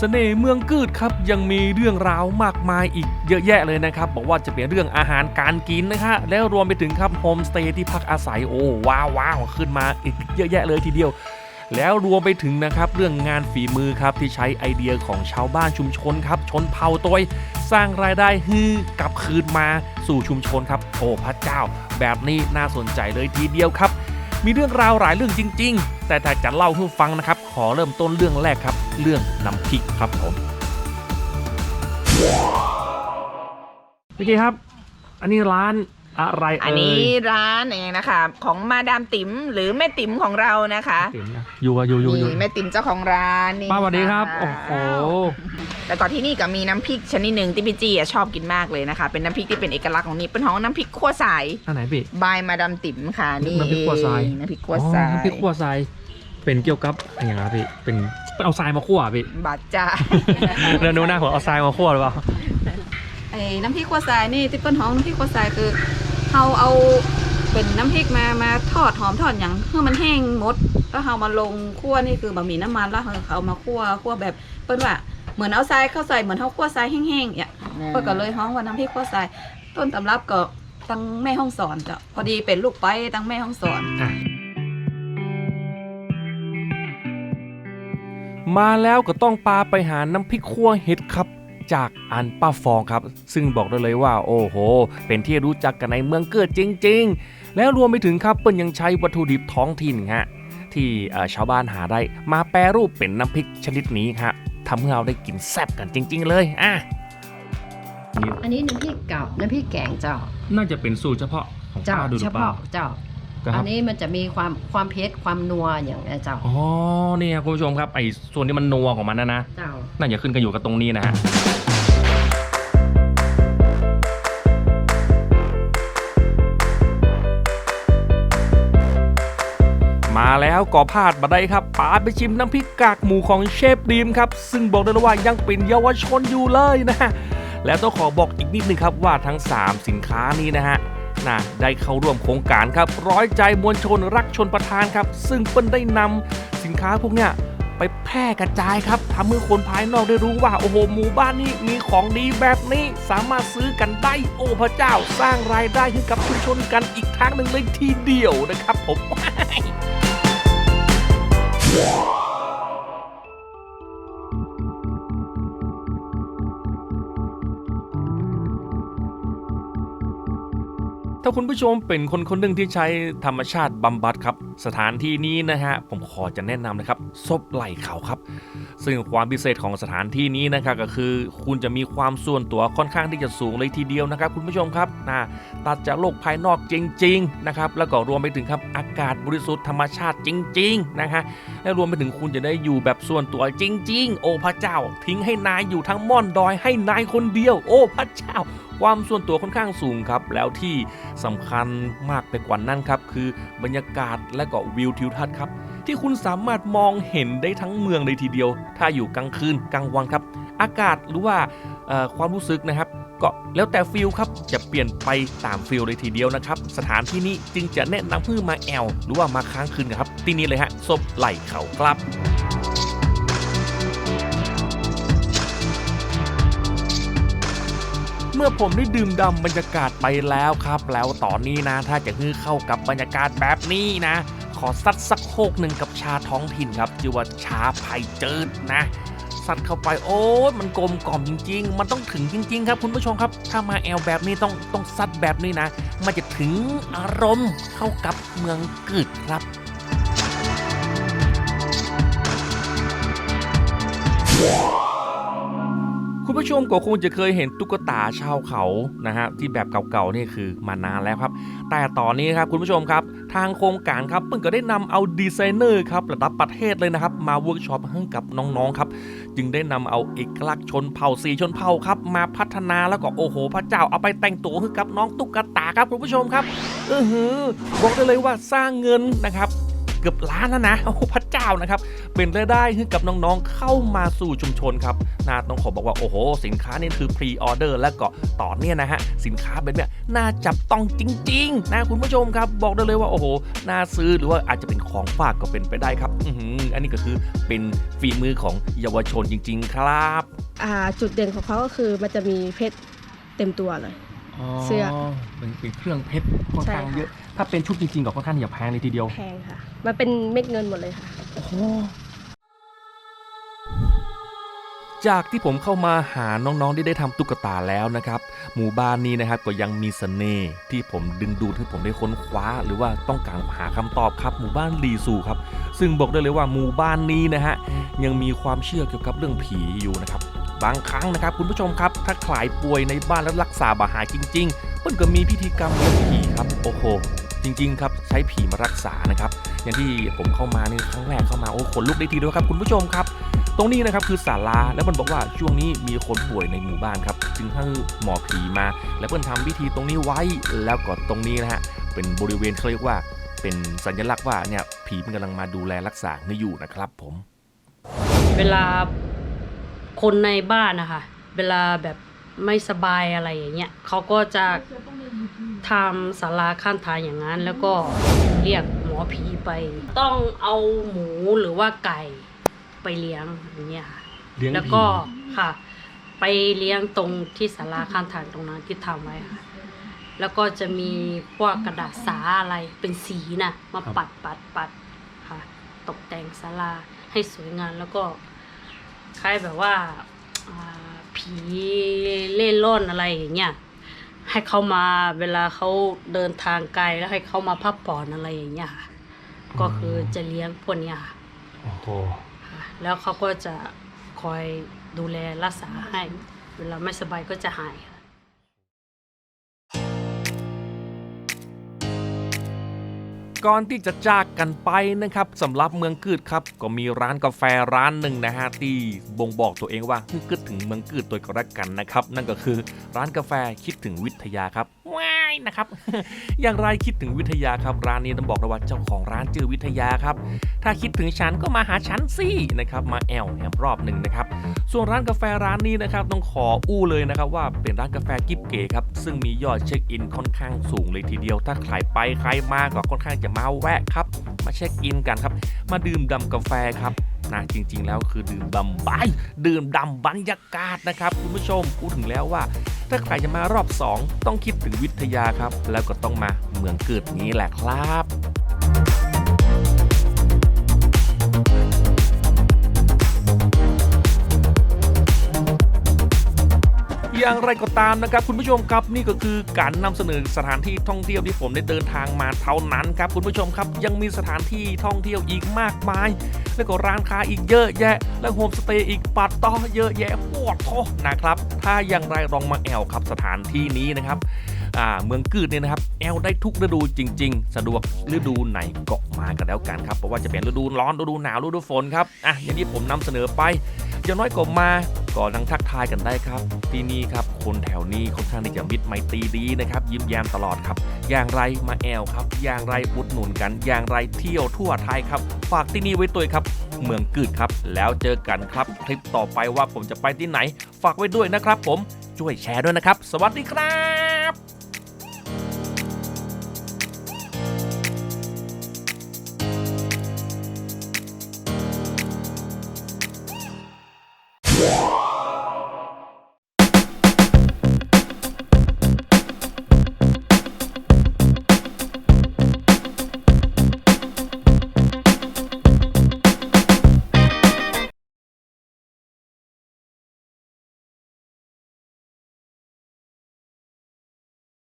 เสน่ห์เมืองกืดครับยังมีเรื่องราวมากมายอีกเยอะแยะเลยนะครับบอกว่าจะเป็นเรื่องอาหารการกินนะคะแล้วรวมไปถึงครับโฮมสเตย์ที่พักอาศัยโอ้ว้าวว้าวขึ้นมาอีกเยอะแยะเลยทีเดียว แล้วรวมไปถึงนะครับเรื่องงานฝีมือครับที่ใช้ไอเดียของชาวบ้านชุมชนครับชนเผ่าตัวสร้างรายได้ฮือกลับคืนมาสู่ชุมชนครับโอ้พระเจ้า แบบนี้น่าสนใจเลยทีเดียวครับ มีเรื่องราวหลายเรื่องจริง ๆ แต่ถ้าจะเล่าให้ฟังนะครับ ขอเริ่มต้นเรื่องแรกครับ เรื่องน้ำพริกครับผมพี่เกครับ อันนี้ร้าน อะไรเอ่ยอันนี้ร้านเองนะคะ ของมาดามติ๋มหรือแม่ติ๋มของเรานะคะติ๋มนะอยู่อะอยู่อยู่อยู่นี่แม่ติ๋มเจ้าของร้านนี่ป้าสวัสดีครับะโอ้โห แล้วก็ที่นี่ก็มีน้ำพริกชนิดหนึ่งที่พี่จีอะชอบกินมากเลยนะคะ เป็นน้ำพริกที่เป็นเอกลักษณ์ของนี่เป็นของน้ำพริกขั่วสายอันไหนพี่ บายมาดามติ๋มค่ะนี่น้ำพริกคั่วทราย น้ำพริกขั่วอ๋อสายน้ำพริกขั่วทรายเป็นเกี่ยวกับอะไรอย่างเงี้ยพี่ เป็นเป็นเอาทรายมาคั่วอะพี่ บาดจ้าเดี๋ยวนู้นหน้าผมเอาทรายมาคั่วหรือเปล่า ไอ้น้ำพริกขั่วทรายนี่ที่เปิ้นฮ้องน้ำพริกขั่วทรายคือ เราเอาเป็นน้ำพริกมามาทอดหอมทอดอย่างเพื่อมันแห้งหมด แล้วเรามาลงคั่วนี่คือบะหมี่น้ำมันแล้วเราเอามาคั่วคั่วแบบเปิ้นว่าเหมือนเอาทรายเข้าใส่เหมือนเขาคั่วทรายแห้งๆเนี่ยเปิ้นก็เลยฮ้องว่าน้ำพริกขั่วทราย ต้นตำรับก็ตั้งแม่ห้องสอนจ้ะพอดีเป็นลูกไปตั้งแม่ห้องสอนมาแล้วก็ต้องปาไปหาน้ำพริกขั่วเห็ดครับ จากอันป้าฟองครับ ซึ่งบอกได้เลยว่าโอ้โห เป็นที่รู้จักกันในเมืองเกิดจริง ๆ แล้วรวมไปถึงครับเปิ้ลยังใช้วัตถุดิบท้องถิ่นฮะที่เอ่อชาวบ้านหาได้มาแปรรูปเป็นน้ำพริกชนิดนี้ฮะทำให้เราได้กินแซ่บกันจริง ๆ เลยอะอันนี้น้ำพริกเก่าน้ำพริกแกงเจ้า น่าจะเป็นสูตรเฉพาะของเจ้าป้าดูหเฉรือเปล่าพาะเจ้าครัอับนนี้มันจะมีความความเผ็ดความนัวอย่างนี้เจ้าอ๋อนี่ครับคุณผู้ชมครับไอ้ส่วนที่มันนัวของมันนะนะเจ้าน่าจะขึ้นกันอยู่กับตรงนี้นะฮะ มาแล้วก็พลาดมาได้ครับป๋าไปชิมน้ำพริกกากหมูของเชฟดีมครับ ซึ่งบอกได้เลยว่ายังเป็นเยาวชนอยู่เลยนะฮะและต้องขอบอกอีกนิดนึงครับว่าทั้ง 3 สินค้านี้นะฮะนะได้เข้าร่วมโครงการครับ ร้อยใจมวลชนรักชนประทานครับ ซึ่งเปิ้ลได้นำสินค้าพวกเนี้ยไปแพร่กระจายครับทำให้คนภายนอกได้รู้ว่า โอ้โหหมู่บ้านนี้มีของดีแบบนี้สามารถซื้อกันได้ โอ้พระเจ้าสร้างรายได้ให้กับชุมชนกันอีกทางหนึ่งเลยทีเดียวนะครับผม Wow. ถ้าคุณผู้ชมเป็นคนคนหนึ่งที่ใช้ธรรมชาติบำบัดครับ สถานที่นี้นะฮะผมขอจะแนะนำนะครับซบไหล่เขาครับ ซึ่งความพิเศษของสถานที่นี้นะครับก็คือ คุณจะมีความส่วนตัวค่อนข้างที่จะสูงเลยทีเดียวนะครับ คุณผู้ชมครับนะตัดจากโลกภายนอกจริง ๆนะครับ แล้วก็รวมไปถึงครับอากาศบริสุทธิ์ธรรมชาติจริง ๆนะฮะและรวมไปถึงคุณจะได้อยู่แบบส่วนตัวจริง ๆ โอ้พระเจ้า ทิ้งให้นายอยู่ทั้งม่อนดอยให้นายคนเดียว โอ้พระเจ้า ความส่วนตัวค่อนข้างสูงครับ แล้วที่สำคัญมากไปกว่านั้นครับคือบรรยากาศและก็วิวทิวทัศน์ครับที่คุณสามารถมองเห็นได้ทั้งเมืองเลยทีเดียว ถ้าอยู่กลางคืนกลางวันครับ อากาศหรือว่าความรู้สึกนะครับก็แล้วแต่ฟิลครับจะเปลี่ยนไปตามฟิลเลยทีเดียวนะครับ สถานที่นี้จึงจะแนะนำให้มาแอลหรือว่ามาค้างคืนครับ ที่นี่เลยฮะซบไหลเขาครับ เมื่อผมได้ดื่มด่ำบรรยากาศไปแล้วครับ แล้วตอนนี้นะ ถ้าจะฮือเข้ากับบรรยากาศแบบนี้นะ ขอซัดสักโคกหนึ่งกับชาท้องถิ่นครับชื่อว่าชาไผ่เจิดนะสัดเข้าไปโอ้ยมันกลมกล่อมจริง ๆ มันต้องถึงจริง ๆ ครับคุณผู้ชมครับ ถ้ามาแอลแบบนี้ต้องต้องซัดแบบนี้นะ มันจะถึงอารมณ์เข้ากับเมืองกึดครับคุณ ผู้ชมก็คงจะเคยเห็นตุ๊กตาชาวเขานะฮะที่แบบเก่าๆนี่คือมานานแล้วครับ แต่ตอนนี้ครับคุณผู้ชมครับ ทางโครงการครับเพิ่งก็ได้นำเอาดีไซเนอร์ครับระดับประเทศเลยนะครับ มาเวิร์กช็อปให้กับน้องๆครับจึงได้นำเอาเอกลักษณ์ชนเผ่าสีชนเผ่าครับมาพัฒนาแล้วก็โอ้โห พระเจ้าเอาไปแต่งตัวให้กับน้องตุ๊กตาครับคุณผู้ชมครับเออหือบอกได้เลยว่าสร้างเงินนะครับ เกือบล้านแล้วนะโอ้โหพระเจ้านะครับ เป็นรายได้ให้กับน้องๆเข้ามาสู่ชุมชนครับนาต้องขอบอกว่าโอ้โห สินค้านี่คือพรีออเดอร์และก็ต่อเนี่ยนะฮะสินค้าแบบเนี้ยน่าจับต้องจริง ๆ นะคุณผู้ชมครับบอกได้เลยว่าโอ้โหน่าซื้อหรือว่าอาจจะเป็นของฝากก็เป็นไปได้ครับอือหืออันนี้ก็คือเป็นฝีมือของเยาวชนจริง ๆ ครับอ่าจุดเด่นของเขาก็คือมันจะมีเพชรเต็มตัวเลย เสื้อเป็นเป็นเครื่องเพชรค่อนข้างใช่ค่ะ เยอะ ถ้าเป็นชุดจริงๆก็ค่อนข้างอย่าแพงเลยทีเดียว แพงค่ะ มันเป็นเม็ดเงินหมดเลยค่ะ โอ้โหจากที่ผมเข้ามาหาน้องๆที่ได้ทำตุ๊กตาแล้วนะครับ หมู่บ้านนี้นะครับก็ยังมีเสน่ห์ที่ผมดึงดูดให้ผมได้ค้นคว้า หรือว่าต้องการหาคำตอบครับ หมู่บ้านลีซูครับ ซึ่งบอกได้เลยว่าหมู่บ้านนี้นะฮะยังมีความเชื่อเกี่ยวกับเรื่องผีอยู่นะครับ บางครั้งนะครับคุณผู้ชมครับ ถ้าใครป่วยในบ้านแล้วรักษาบาหายจริงๆมันก็มีพิธีกรรมเรื่องผีครับโอ้โหจริง ๆ ครับใช้ผีมารักษานะครับ อย่างที่ผมเข้ามานี่ครั้งแรกเข้ามาโอ้ขนลุกได้ทีเดียวครับ คุณผู้ชมครับ ตรงนี้นะครับคือศาลาแล้วมันบอกว่าช่วงนี้มีคนป่วยในหมู่บ้านครับ จึงให้หมอผีมา แล้วเพื่อนทำพิธีตรงนี้ไว้แล้วก็ตรงนี้นะฮะเป็นบริเวณเขาเรียกว่า เป็นสัญลักษณ์ว่าเนี่ยผีมันกำลังมาดูแลรักษาไม่อยู่นะครับผม เวลา คนในบ้านนะคะ เวลาแบบไม่สบายอะไรอย่างเงี้ยเขาก็จะทำศาลาข้างทางอย่างนั้น แล้วก็เรียกหมอผีไป ต้องเอาหมูหรือว่าไก่ไปเลี้ยงอย่างเงี้ยค่ะเลี้ยงแล้วก็ค่ะ ไปเลี้ยงตรงที่ศาลาข้างทางตรงนั้นที่ทำไว้ค่ะ แล้วก็จะมีพวกกระดาษสาอะไรเป็นสีน่ะมาปัดปัดปัดค่ะ ตกแต่งศาลาให้สวยงามแล้วก็ คล้ายแบบว่าอ่าผีเล่ร่อนอะไรอย่างเงี้ยให้เขามาเวลาเขาเดินทางไกลแล้วให้เขามาพักผ่อนอะไรอย่างเงี้ยค่ะก็คือจะเลี้ยงพวกเนี้ยค่ะโอ้โหค่ะแล้วเขาก็จะคอยดูแลรักษาให้ เวลาไม่สบายก็จะหายค่ะ ก่อนที่จะจากกันไปนะครับสำหรับเมืองกืดครับ ก็มีร้านกาแฟร้านหนึ่งนะฮะที่บ่งบอกตัวเองว่าคือกึดถึงเมืองกืดตัวก็แล้วกันนะครับ นั่นก็คือร้านกาแฟคิดถึงวิทยาครับ ว้ายนะครับ อย่างไรคิดถึงวิทยาครับร้านนี้ต้องบอกเลยว่าเจ้าของร้านชื่อวิทยาครับ ถ้าคิดถึงฉันก็มาหาฉันสินะครับมาแอลแหมรอบหนึ่งนะครับ ส่วนร้านกาแฟร้านนี้นะครับต้องขออู้เลยนะครับว่าเป็นร้านกาแฟกิ๊บเก๋ครับซึ่งมียอดเช็คอินค่อนข้างสูงเลยทีเดียว ถ้าใครไปใครมาก็ค่อนข้างจะมาแวะครับ มาเช็คอินกันครับ มาดื่มด่ำกาแฟครับ นะจริง ๆ แล้วคือดื่มดำบายดื่มดำบรรยากาศนะครับ คุณผู้ชมพูดถึงแล้วว่า ถ้าใครจะมารอบ 2 ต้องคิดถึงวิทยาครับ แล้วก็ต้องมาเมืองเกิดนี้แหละครับอย่างไรก็ตามนะครับคุณผู้ชมครับนี่ก็คือการนำเสนอสถานที่ท่องเที่ยวที่ผมได้เดินทางมาเท่านั้นครับคุณผู้ชมครับยังมีสถานที่ท่องเที่ยวอีกมากมาย แล้วก็ร้านค้าอีกเยอะแยะ และโฮมสเตย์อีกปัดต่อเยอะแยะปวดท้อนะครับ ถ้าอย่างไรลองมาแอลครับสถานที่นี้นะครับเมืองกืดเนี่ยนะครับ แอลได้ทุกฤดูจริง ๆ สะดวกฤดูไหนเกาะมากันแล้วกันครับเพราะว่าจะเป็นฤดูร้อนฤดูหนาวฤดูฝนครับอะอย่างที่ผมนำเสนอไปอย่างน้อยก็มา ก่อนังทักทายกันได้ครับ ที่นี่ครับ คนแถวนี้ค่อนข้างที่จะมิตรไมตรีดีนะครับ ยิ้มแย้มตลอดครับ อย่างไรมาแอลครับ อย่างไรอุดหนุนกัน อย่างไรเที่ยวทั่วไทยครับ ฝากที่นี่ไว้ตัวครับ เมืองกืดครับ แล้วเจอกันครับ คลิปต่อไปว่าผมจะไปที่ไหน ฝากไว้ด้วยนะครับ ผมช่วยแชร์ด้วยนะครับ สวัสดีครับ